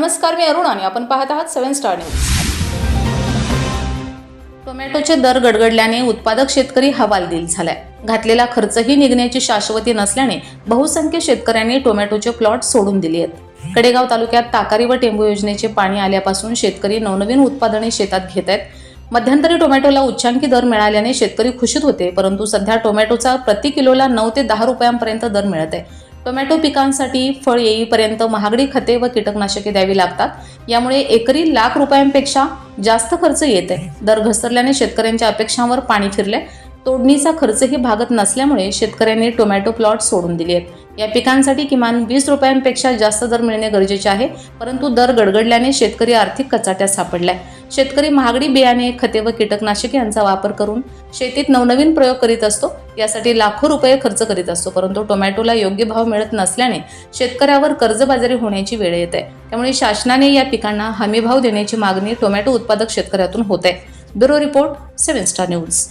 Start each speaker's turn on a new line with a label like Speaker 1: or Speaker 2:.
Speaker 1: नमस्कार मी अरुण आणि आपण पाहत आहात सेव्हन स्टार न्यूज. टोमॅटोचे दर गडगडल्याने उत्पादक शेतकरी हवालदिल झालाय. घातलेला खर्चही निघण्याची शाश्वती नसल्याने बहुसंख्य शेतकऱ्यांनी टोमॅटोचे प्लॉट सोडून दिले आहेत. कडेगाव तालुक्यात ताकारी व टेंबू योजनेचे पाणी आल्यापासून शेतकरी नवनवीन उत्पादने शेतात घेत आहेत. मध्यंतरी टोमॅटोला उच्चांकी दर मिळाल्याने शेतकरी खुशीत होते परंतु सध्या टोमॅटोचा प्रति किलोला नऊ ते दहा रुपयांपर्यंत दर मिळत आहे. टोमॅटो पिकांसाठी फळ येईपर्यंत महागडी खते व कीटकनाशके द्यावी लागतात. यामुळे एकरी लाख रुपयांपेक्षा जास्त खर्च येत आहे. दर घसरल्याने शेतकऱ्यांच्या अपेक्षांवर पाणी फिरले तोडणीचा खर्चही भागत नसल्यामुळे शेतकऱ्यांनी टोमॅटो प्लॉट सोडून दिले आहेत. या पिकांसाठी किमान वीस रुपयांपेक्षा जास्त दर मिळणे गरजेचे आहे. परंतु दर गडगडल्याने शेतकरी आर्थिक कचाट्यात सापडलाय. शेतकरी महागडी बियाणे खते व कीटकनाशके यांचा वापर करून शेतीत नवनवीन प्रयोग करीत असतो. यासाठी लाखो रुपये खर्च करीत असतो परंतु टोमॅटोला योग्य भाव मिळत नसल्याने शेतकऱ्यावर कर्जबाजारी होण्याची वेळ येत. आहे त्यामुळे शासनाने या पिकांना हमीभाव देण्याची मागणी टोमॅटो उत्पादक शेतकऱ्यातून होत आहे. Bureau report seven star news.